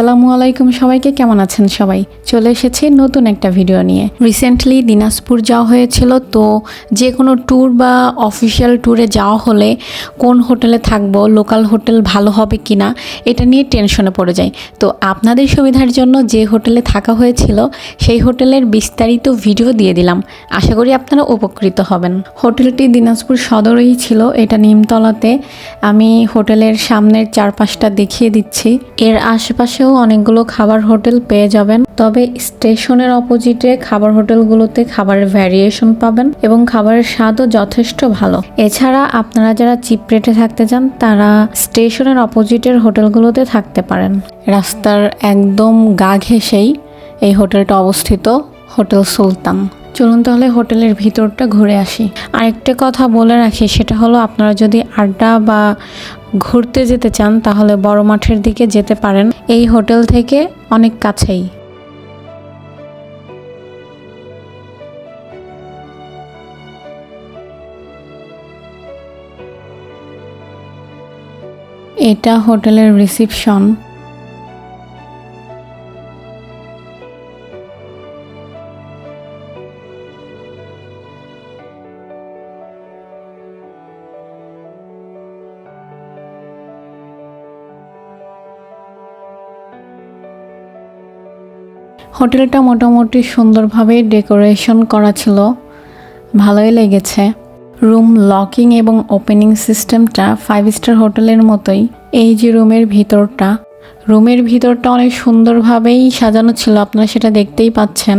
আসসালামু আলাইকুম সবাইকে, কেমন আছেন সবাই? চলে এসেছি নতুন একটা ভিডিও নিয়ে। রিসেন্টলি দিনাজপুর যাওয়া হয়েছিল, তো যে কোনো ট্যুর বা অফিসিয়াল ট্যুরে যাওয়া হলে কোন হোটেলে থাকব লোকাল হোটেল ভালো হবে কি না এটা নিয়ে টেনশনে পড়ে যায় তো আপনাদের সুবিধার জন্য যে হোটেলে থাকা হয়েছিল, সেই হোটেলের বিস্তারিত ভিডিও দিয়ে দিলাম। আশা করি আপনারা উপকৃত হবেন। হোটেলটি দিনাজপুর সদরেই ছিল, এটা নিমতলাতে। আমি হোটেলের সামনের চারপাশটা দেখিয়ে দিচ্ছি। এর আশেপাশেও অনেকগুলো খাবার হোটেল পেয়ে যাবেন। তবে স্টেশনের অপোজিটে খাবার হোটেলগুলোতে খাবারের ভ্যারিয়েশন পাবেন এবং খাবারের স্বাদও যথেষ্ট ভালো। এছাড়া আপনারা যারা চিপ রেটে থাকতে চান, তারা স্টেশনের অপোজিটের হোটেলগুলোতে থাকতে পারেন। রাস্তার একদম গা ঘেঁষেই এই হোটেলটা অবস্থিত, হোটেল সুলতান। চলুন তাহলে হোটেলের ভিতরটা ঘুরে আসি। আরেকটা কথা বলে রাখি, সেটা হলো আপনারা যদি আড্ডা বা ঘুরতে যেতে চান, তাহলে বড় মাঠের দিকে যেতে পারেন। এই হোটেল থেকে অনেক কাছেই। এটা হোটেলের রিসিপশন। হোটেলটা মোটামুটি সুন্দরভাবে ডেকোরেশন করা ছিল। ভালোই লেগেছে। রুম লকিং এবং ওপেনিং সিস্টেমটা ফাইভ স্টার হোটেলের মতোই। এই যে রুমের ভিতরটা রুমের ভিতরটা অনেক সুন্দরভাবেই সাজানো ছিল, আপনারা সেটা দেখতেই পাচ্ছেন।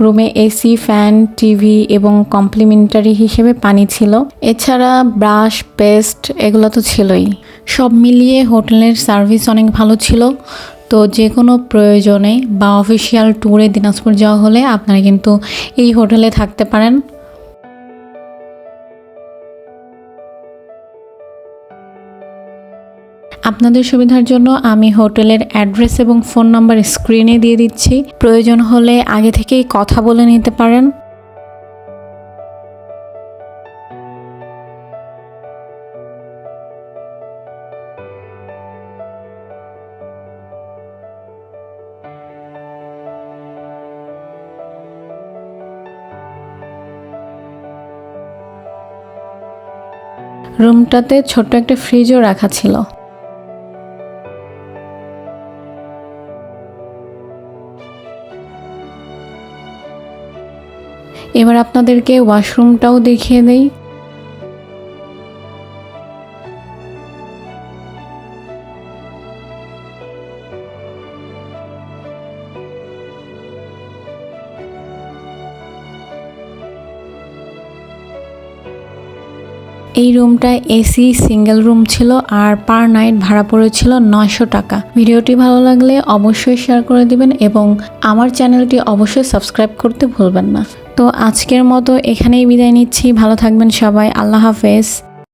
রুমে এসি, ফ্যান, টিভি এবং কমপ্লিমেন্টারি হিসেবে পানি ছিল। এছাড়া ব্রাশ, পেস্ট, এগুলো তো ছিলই। সব মিলিয়ে হোটেলের সার্ভিস অনেক ভালো ছিল। তো যে কোনো প্রয়োজনে বা অফিসিয়াল ট্যুরে দিনাজপুর যাওয়া হলে আপনারা কিন্তু এই হোটেলে থাকতে পারেন। আপনাদের সুবিধার জন্য আমি হোটেলের অ্যাড্রেস এবং ফোন নাম্বার স্ক্রিনে দিয়ে দিচ্ছি। প্রয়োজন হলে আগে থেকেই কথা বলে নিতে পারেন। রুমটাতে ছোট্ট একটা ফ্রিজও রাখা ছিল। এবার আপনাদেরকে ওয়াশরুমটাও দেখিয়ে দেই। এই রুমটা এসি সিঙ্গেল রুম ছিল আর পার নাইট ভাড়া পড়েছিল নশো টাকা। ভিডিওটি ভালো লাগলে অবশ্যই শেয়ার করে দিবেন এবং আমার চ্যানেলটি অবশ্যই সাবস্ক্রাইব করতে ভুলবেন না। তো আজকের মতো এখানেই বিদায় নিচ্ছি। ভালো থাকবেন সবাই। আল্লাহ হাফেজ।